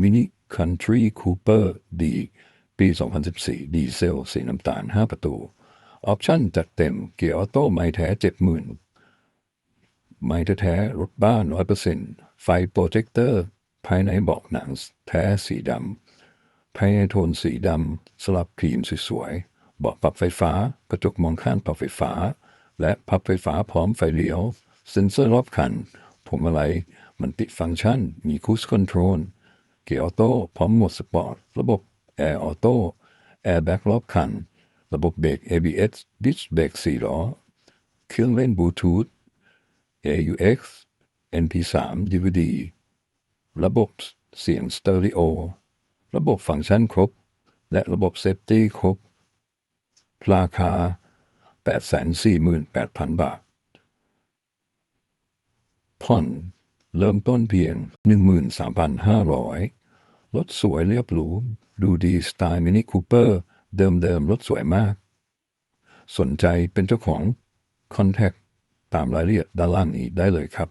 Mini Country Cooper D ปี 2014 ดีเซล สีน้ำตาล 5 ประตู ออปชั่นจัดเต็ม เกียร์ออโต้ไม่แท้ 70,000 ไม่แท้รถบ้าน 100%ไฟโปรเจคเตอร์ ภายในเบาะหนัง แท้สีดำภายในโทนสีดำ สลับครีมสวยๆเบาะปรับไฟฟ้า กระจกมองข้างปรับไฟฟ้า และพับไฟฟ้าพร้อมไฟเลี้ยว เซ็นเซอร์รอบคันพวงมาลัยมันติดฟังก์ชัน มีคูสคอนโทรล เกียร์ออโต้พร้อมโหมดสปอร์ต ระบบแอร์ออโต้แอร์แบ็กรอบคัน ระบบเบรก ABS ดิสเบรก4ล้อ เครื่องเล่นบลูทูธ AUX MP3 DVD ระบบเสียงสเตอริโอ ระบบฟังก์ชันครบ และระบบเซฟตี้ครบ ราคา 848,000 บาทผ่อน เริ่มต้นเพียง 13,500 รถสวยเรียบหรู ดูดีสไตล์มินิคูเปอร์ เดิมๆ รถสวยมาก สนใจเป็นเจ้าของคอนแทคตามรายละเอียดด้านล่างนี้ได้เลยครับ